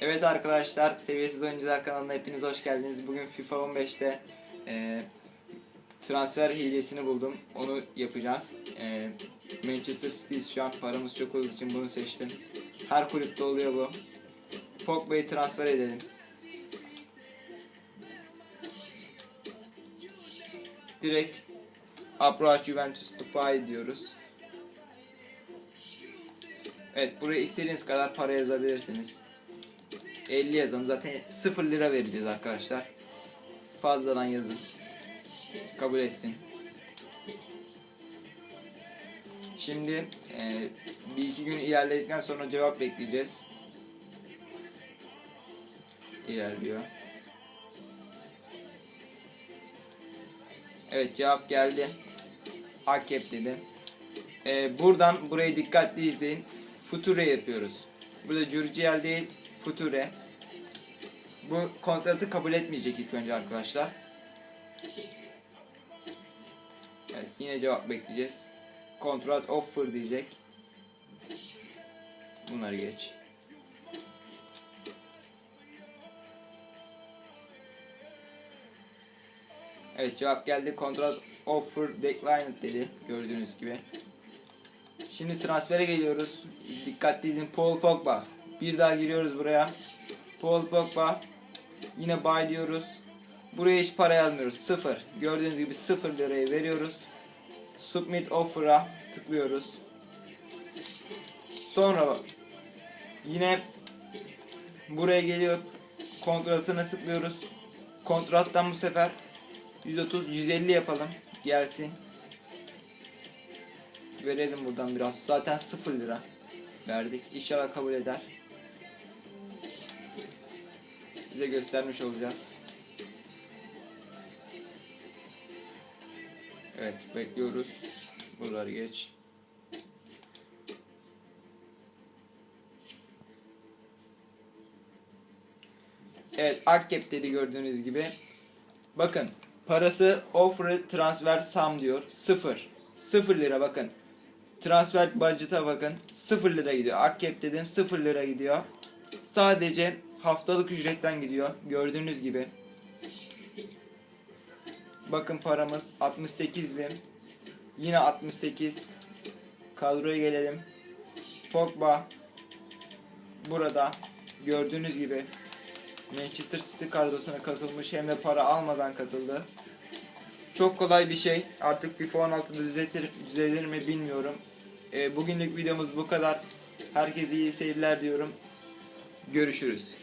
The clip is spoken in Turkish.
Evet arkadaşlar, Seviyesiz Oyuncular kanalına hepiniz hoş geldiniz. Bugün FIFA 15'te e, transfer hilesini buldum. Onu yapacağız. E, Manchester City şu an paramız çok olduğu için bunu seçtim. Her kulüpte oluyor bu. Pogba'yı transfer edelim. Direkt Approach Juventus Buy diyoruz. Evet buraya istediğiniz kadar para yazabilirsiniz. 50 yazalım. Zaten 0 lira vereceğiz arkadaşlar. Fazladan yazın. Kabul etsin. Şimdi e, bir iki gün ilerledikten sonra cevap bekleyeceğiz. İlerliyor. Evet cevap geldi. Akep dedi. E, buradan burayı dikkatli izleyin. Future yapıyoruz. Burada Jurciel değil, Future. Bu kontratı kabul etmeyecek ilk önce arkadaşlar. Evet yine cevap bekleyeceğiz. Kontrat offer diyecek. Bunları geç. Evet cevap geldi. Kontrat offer declined dedi. Gördüğünüz gibi. Şimdi transfere geliyoruz. Dikkatli izin Paul Pogba. Bir daha giriyoruz buraya. Paul Pogba. Yine buy diyoruz. Buraya hiç para yazmıyoruz. Sıfır. Gördüğünüz gibi sıfır lirayı veriyoruz. Submit offer'a tıklıyoruz. Sonra. Yine buraya geliyor. Kontratına tıklıyoruz. Kontrattan bu sefer 130 150 yapalım. Gelsin. Verelim buradan biraz. Zaten 0 lira verdik. İnşallah kabul eder. Size göstermiş olacağız. Evet bekliyoruz. Buraları geç. Evet Akkep dedi gördüğünüz gibi. Bakın parası offer transfer sum diyor. 0. 0 lira bakın. Transfer budget'a bakın. 0 lira gidiyor. Akkep dedim 0 lira gidiyor. Sadece haftalık ücretten gidiyor. Gördüğünüz gibi. Bakın paramız 68'li. Yine 68. Kadroya gelelim. Pogba burada gördüğünüz gibi Manchester City kadrosuna katılmış hem de para almadan katıldı. Çok kolay bir şey. Artık FIFA 16'da düzeltir, düzelir mi bilmiyorum. Ee, bugünlük videomuz bu kadar. Herkese iyi seyirler diyorum. Görüşürüz.